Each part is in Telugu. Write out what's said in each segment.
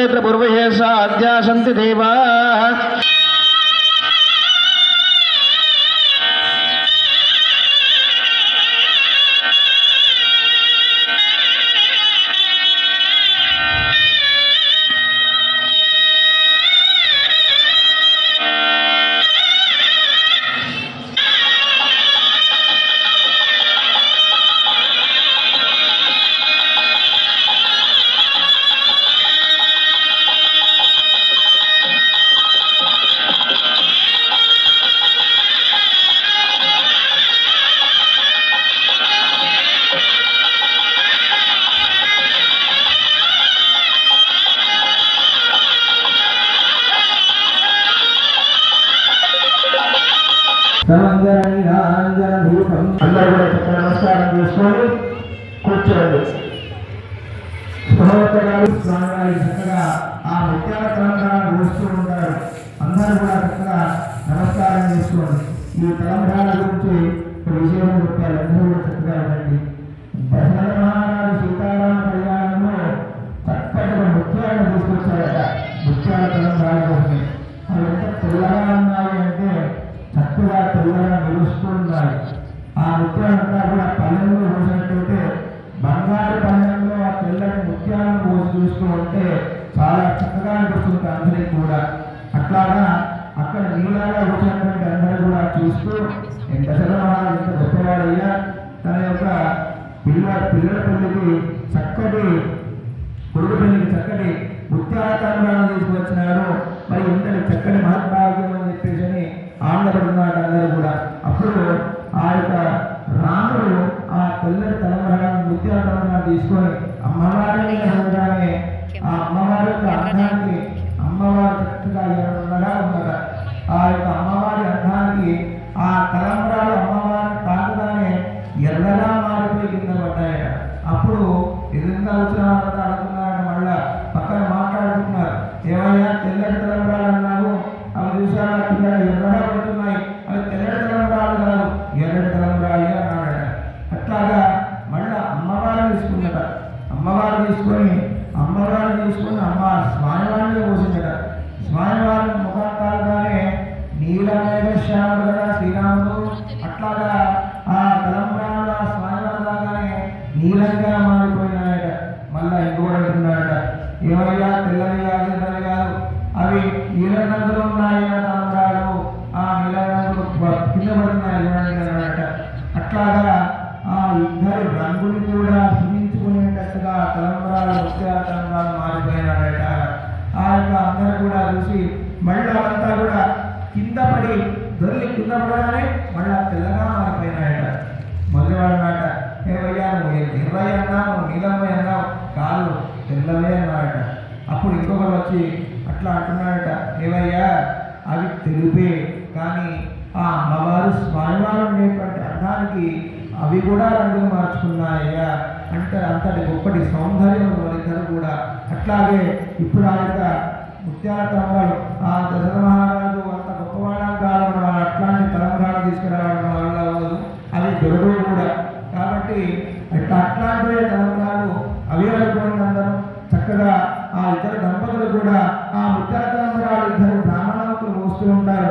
ते प्रपूर्वये सा अध्यासन्ति అందరూ కూడా చక్కగా నమస్కారం చేసుకొని కూర్చోండి. సహోదరాలు స్వామివారి చక్కగా ఆ ముత్యాల తలంబ్రాలను పోస్తూ ఉంటారు. అందరూ కూడా చక్కగా నమస్కారం చేసుకోండి. ఈ తలంబ్రాల గురించి విషయం చెప్పారు అందరూ కూడా చక్కగా ఉండండి. పిల్ల పిల్లల పెళ్ళికి చక్కటి కొడుకు పెళ్ళికి చక్కటి ముత్యాల తరంగాలను తీసుకొచ్చినారు మరి ఇంతటి చక్కటి మహద్భాగ్యం అని చెప్పేసి అని ఆనందపడుతున్నాడు అందరూ కూడా. అప్పుడు ఆ యొక్క రాముడు ఆ తెల్లటి తలంబరాలను ముత్యాల తలంబరాలు తీసుకొని అమ్మవారిని అనగానే ఆ అమ్మవారి యొక్క అర్థానికి అమ్మవారి చక్కగా ఎర్రగా ఉన్నదా ఆ యొక్క అమ్మవారి అర్థానికి ఆ తలంబరాలు అప్పుడు ఎదురుగా వచ్చిన అర్థానికి అవి కూడా రంగులు మార్చుకున్నాయ్యా. అంటే అంతటి గొప్పటి సౌందర్యం వారిద్దరు కూడా. అట్లాగే ఇప్పుడు ఆ యొక్క ముత్యాల తరంగాలు ఆ దశరథ మహారాజు అంత గొప్పవాళ్ళం కాలం అట్లాంటి తరంగాలు తీసుకురావడం వల్ల అవి దొరకవు కూడా. కాబట్టి అట్లా అట్లాంటి తలంబ్రాలు అవి అనుకోండి అందరం చక్కగా ఆ ఇద్దరు దంపతులు కూడా ఆ ముత్యాల తలంబ్రాలు ఇద్దరు బ్రాహ్మణాలు మోస్తూ ఉంటారు.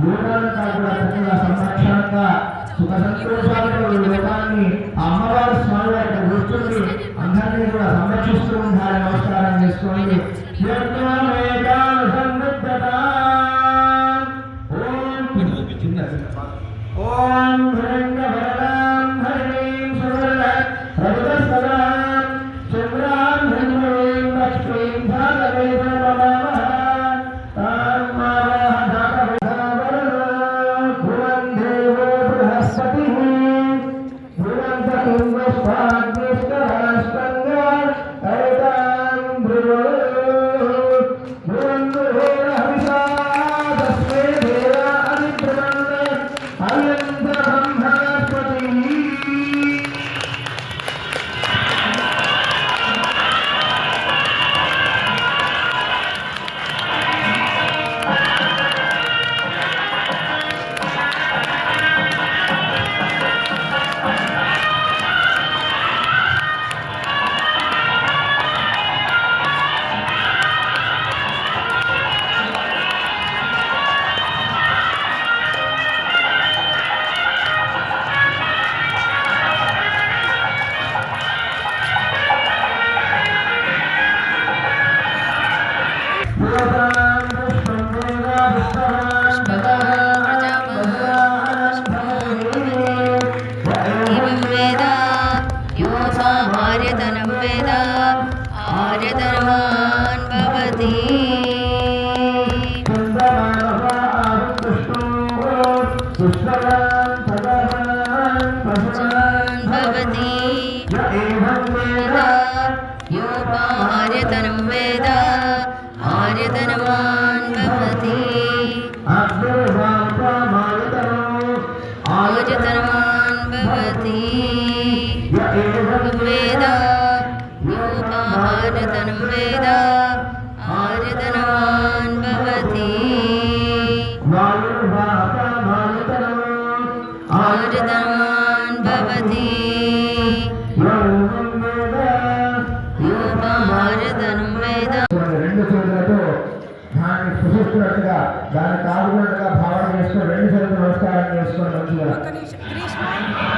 దూరాలను కూడా చక్కగా సంరక్షణంగా సుఖ సంతోషాలతో లోకాన్ని అమ్మవారి స్వామి యొక్క గుర్తుని అందరినీ కూడా సంరక్షిస్తూ ఉండాలి ఋగ్వేద వేద భారతనం వేద ఆరుధనవాన్ భవతి ఆరుధనవాన్ భవతి భారతనం వేద రెండు భావన చేసుకుని రెండు చేతులు నమస్కారం చేసుకోవడం మంచిగా.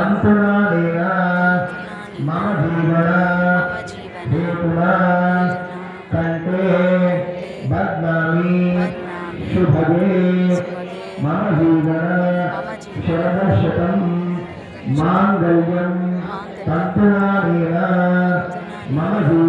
అంతుడా లేదా మమ జీవన? దేవుడా కంటే బద్నామి శుభగే. మమ జీవన? శరణశతం మాంగళ్యం. తంతుడా లేదా మమ జీవన?